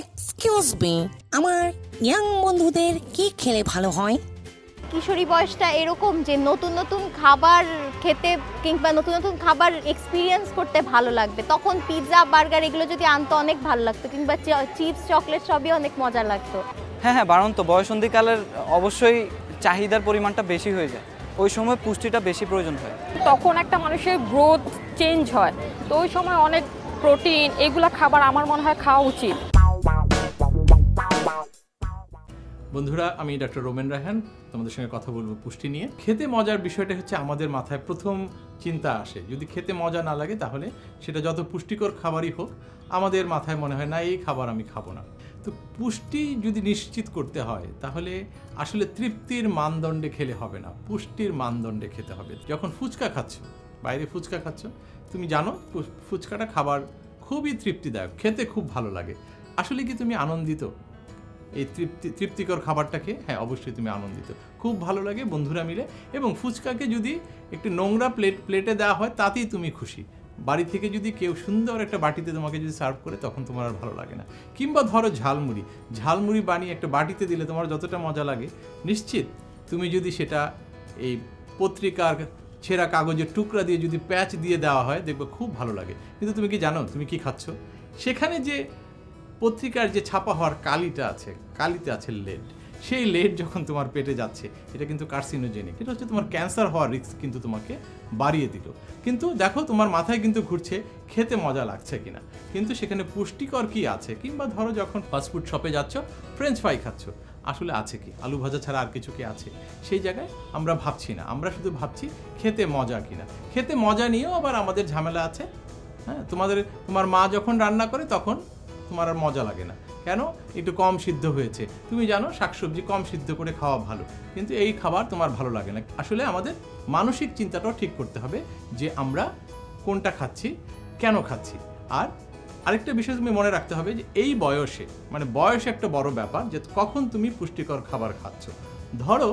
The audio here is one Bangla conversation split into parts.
এক্সকিউজ মি আমার ইয়াং বন্ধুদের কি খেলে ভালো হয়? কিশোরী বয়সটা এরকম যে নতুন নতুন খাবার খেতে কিংবা নতুন নতুন খাবার এক্সপিরিয়েন্স করতে ভালো লাগবে। তখন পিৎজা বার্গার এগুলো যদি আনতো অনেক ভালো লাগতো কিংবা চিপস চকলেট সবই অনেক মজা লাগতো। হ্যাঁ হ্যাঁ বাড়ন্ত বয়সন্ধিকালের অবশ্যই চাহিদার পরিমাণটা বেশি হয়ে যায়। ওই সময় পুষ্টিটা বেশি প্রয়োজন হয়। তখন একটা মানুষের গ্রোথ চেঞ্জ হয়। তো ওই সময় অনেক প্রোটিন এগুলা খাবার আমার মনে হয় খাওয়া উচিত। বন্ধুরা, আমি ডক্টর রোমেন রাহান তোমাদের সঙ্গে কথা বলব পুষ্টি নিয়ে। খেতে মজার বিষয়টা হচ্ছে আমাদের মাথায় প্রথম চিন্তা আসে। যদি খেতে মজা না লাগে তাহলে সেটা যত পুষ্টিকর খাবারই হোক, আমাদের মাথায় মনে হয়, না, এই খাবার আমি খাব না। তো পুষ্টি যদি নিশ্চিত করতে হয়, তাহলে আসলে তৃপ্তির মানদণ্ডে খেলে হবে না। পুষ্টির মানদণ্ডে খেতে হবে। যখন ফুচকা খাচ্ছ বাইরে ফুচকা খাচ্ছ? তুমি জানো ফুচকাটা খাবার খুবই তৃপ্তিদায়ক, খেতে খুব ভালো লাগে। আসলে কি তুমি আনন্দিত? এই তৃপ্তি, তৃপ্তিকর খাবারটাকে হ্যাঁ অবশ্যই তুমি আনন্দিত। খুব ভালো লাগে বন্ধুরা মিলে এবং ফুচকাকে যদি একটি নোংরা প্লেট, প্লেটে দেওয়া হয়, তাতেই তুমি খুশি। বাড়ি থেকে যদি কেউ সুন্দর একটা বাটিতে তোমাকে যদি সার্ভ করে, তখন তোমার আর ভালো লাগে না। কিংবা ধরো ঝালমুড়ি। ঝালমুড়ি বানিয়ে একটা বাটিতে দিলে তোমার যতটা মজা লাগে, নিশ্চিত তুমি যদি সেটা এই পত্রিকার ছেঁড়া কাগজের টুকরা দিয়ে যদি প্যাচ দিয়ে দেওয়া হয়, দেখবে খুব ভালো লাগে। কিন্তু তুমি কি জানো, তুমি কি খাচ্ছ? সেখানে যে পত্রিকার যে ছাপা হওয়ার কালিটা আছে, কালিতে আছে লেড সেই লেড যখন তোমার পেটে যাচ্ছে, এটা কিন্তু কার্সিনোজেনিক এটা হচ্ছে তোমার ক্যান্সার হওয়ার রিস্ক কিন্তু তোমাকে বাড়িয়ে দিল। কিন্তু দেখো, তোমার মাথায় কিন্তু ঘুরছে, খেতে মজা লাগছে কিনা। কিন্তু সেখানে পুষ্টিকর কি আছে? কিংবা ধরো যখন ফাস্টফুড শপে যাচ্ছ ফ্রেঞ্চ ফ্রাই খাচ্ছ। আসলে আছে কি? আলু ভাজা ছাড়া আর কিছু কি আছে? সেই জায়গায় আমরা ভাবছি না। আমরা শুধু ভাবছি খেতে মজা কিনা। খেতে মজা নিয়েও আবার আমাদের ঝামেলা আছে। হ্যাঁ তোমাদের, তোমার মা যখন রান্না করে তখন তোমার আর মজা লাগে না। কেন? একটু কম সিদ্ধ হয়েছে। তুমি জানো, শাকসবজি কম সিদ্ধ করে খাওয়া ভালো। কিন্তু এই খাবার তোমার ভালো লাগে না। আসলে আমাদের মানসিক চিন্তাটাও ঠিক করতে হবে যে আমরা কোনটা খাচ্ছি, কেন খাচ্ছি। আর আরেকটা বিষয় তুমি মনে রাখতে হবে যে এই বয়সে মানে বয়স একটা বড় ব্যাপার যে কখন তুমি পুষ্টিকর খাবার খাচ্ছ। ধরো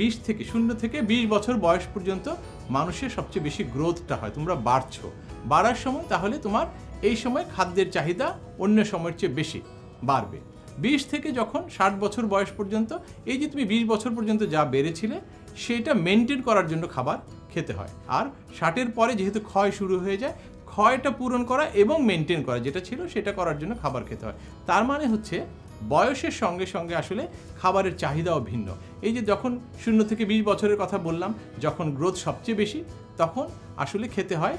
বিশ থেকে, শূন্য থেকে বিশ বছর বয়স পর্যন্ত মানুষের সবচেয়ে বেশি গ্রোথটা হয়, তোমরা বাড়ছো। বাড়ার সময় তাহলে তোমার এই সময় খাদ্যের চাহিদা অন্য সময়ের চেয়ে বেশি বাড়বে। বিশ থেকে যখন ষাট বছর বয়স পর্যন্ত, এই যে তুমি বিশ বছর পর্যন্ত যা বেড়েছিলে, সেটা মেনটেন করার জন্য খাবার খেতে হয়। আর ষাটের পরে যেহেতু ক্ষয় শুরু হয়ে যায় ক্ষয়টা পূরণ করা এবং মেনটেন করা, যেটা ছিল সেটা করার জন্য খাবার খেতে হয়। তার মানে হচ্ছে বয়সের সঙ্গে সঙ্গে আসলে খাবারের চাহিদাও ভিন্ন। এই যে যখন শূন্য থেকে বিশ বছরের কথা বললাম, যখন গ্রোথ সবচেয়ে বেশি, তখন আসলে খেতে হয়,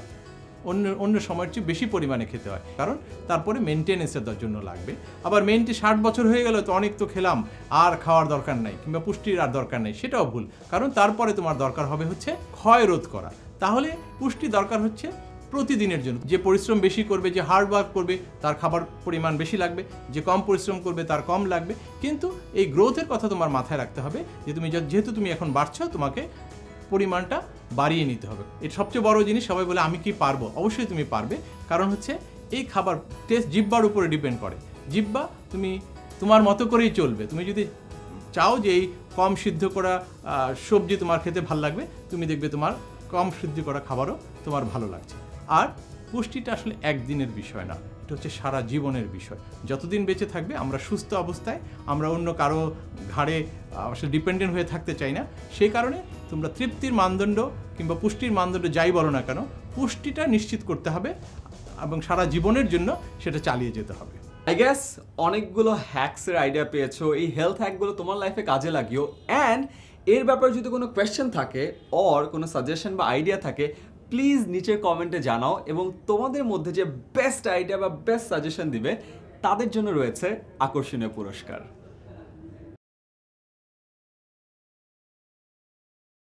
অন্য অন্য সময়ের চেয়ে বেশি পরিমাণে খেতে হয়। কারণ তারপরে মেনটেনেন্সের জন্য লাগবে। আবার মেনটে ষাট বছর হয়ে গেল, তো অনেক তো খেলাম, আর খাওয়ার দরকার নাই কিংবা পুষ্টির আর দরকার নেই, সেটাও ভুল। কারণ তারপরে তোমার দরকার হবে হচ্ছে ক্ষয় রোধ করা। তাহলে পুষ্টি দরকার হচ্ছে প্রতিদিনের জন্য। যে পরিশ্রম বেশি করবে, যে হার্ড ওয়ার্ক করবে, তার খাবার পরিমাণ বেশি লাগবে, যে কম পরিশ্রম করবে, তার কম লাগবে। কিন্তু এই গ্রোথের কথা তোমার মাথায় রাখতে হবে যে তুমি যেহেতু তুমি এখন বাড়ছো, তোমাকে পরিমাণটা বাড়িয়ে নিতে হবে। এর সবচেয়ে বড় জিনিস সবাই বলে, আমি কি পারব? অবশ্যই তুমি পারবে। কারণ হচ্ছে, এই খাবার টেস্ট জিব্বার উপরে ডিপেন্ড করে। জিব্বা তুমি, তোমার মতো করেই চলবে। তুমি যদি চাও যে এই কম সিদ্ধ করা সবজি তোমার খেতে ভালো লাগবে, তুমি দেখবে তোমার কম সিদ্ধ করা খাবারও তোমার ভালো লাগছে। আর পুষ্টিটা আসলে একদিনের বিষয় না, এটা হচ্ছে সারা জীবনের বিষয়। যতদিন বেঁচে থাকবে, আমরা সুস্থ অবস্থায়, আমরা অন্য কারও ঘাড়ে আসলে ডিপেন্ডেন্ট হয়ে থাকতে চাই না। সেই কারণে তোমরা তৃপ্তির মানদণ্ড কিংবা পুষ্টির মানদণ্ড যাই বলো না কেন, পুষ্টিটা নিশ্চিত করতে হবে এবং সারা জীবনের জন্য সেটা চালিয়ে যেতে হবে। আই গেস অনেকগুলো হ্যাকসের আইডিয়া পেয়েছ। এই হেলথ হ্যাকগুলো তোমার লাইফে কাজে লাগিও। অ্যান্ড এর ব্যাপারে যদি কোনো কোয়েশ্চেন থাকে অর কোনো সাজেশন বা আইডিয়া থাকে প্লিজ নিচের কমেন্টে জানাও এবং তোমাদের মধ্যে যে বেস্ট আইডিয়া বা বেস্ট সাজেশন দিবে, তাদের জন্য রয়েছে আকর্ষণীয় পুরস্কার।